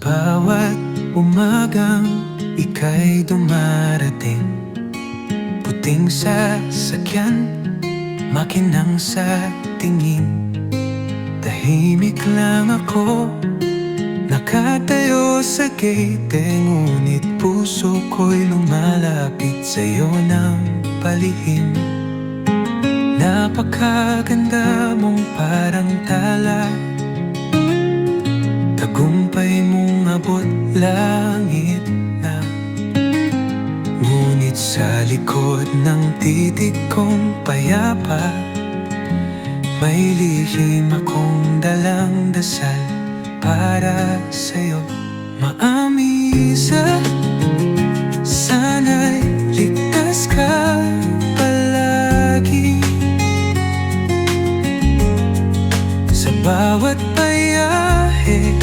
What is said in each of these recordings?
bawat umagang ika'y dumarating. Puting sasakyan, makinang sa tingin. Tahimik lang ako Nakatayo sa gate Ngunit puso ko'y lumalapit sa'yo ng palihim. Napakaganda mong parang tala Tagumpay mong abot langit na. Ngunit sa likod ng titig kong payapa May lihim akong dalang dasal para sa'yo. Maamisa Sana'y ligtas ka palagi. Sa bawat payahe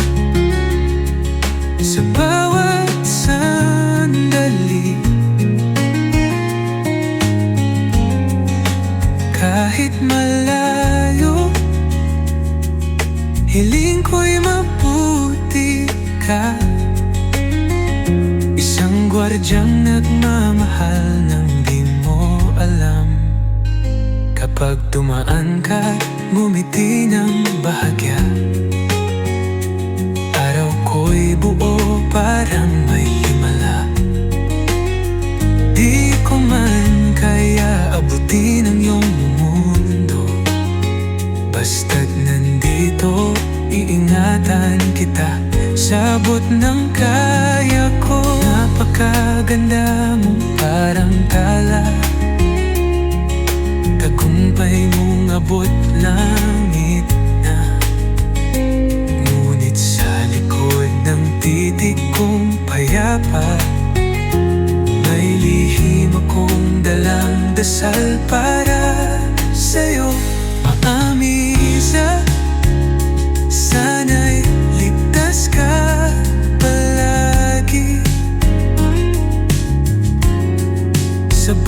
Hiling ko'y mabuti ka. Isang gwardyang nagmamahal nang di mo alam. Kapag tumaan ka, ngumiti ng bahagya. Araw ko'y buo parang Sabot ng kaya ko. Napakaganda mo parang tala. Tagumpay mong abot langit na. Ngunit sa likod ng titig kong payapa May lihim akong dalang dasal para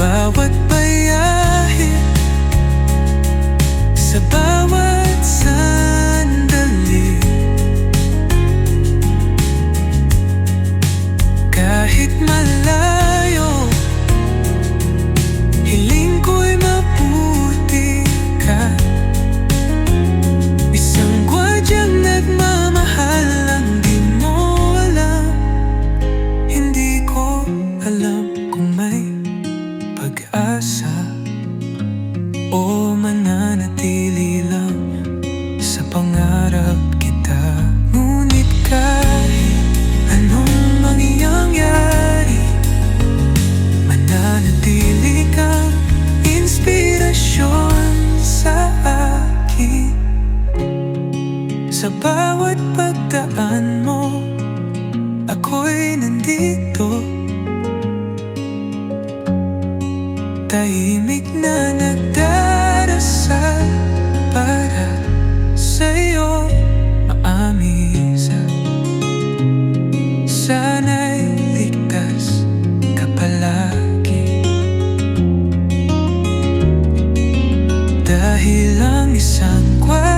bawat bayahe Sa bawat pag-asa O man Tahimik na nagdarasal Para sa'yo maamisa. Sana'y ligtas ka palagi. Dahil ang isang kwento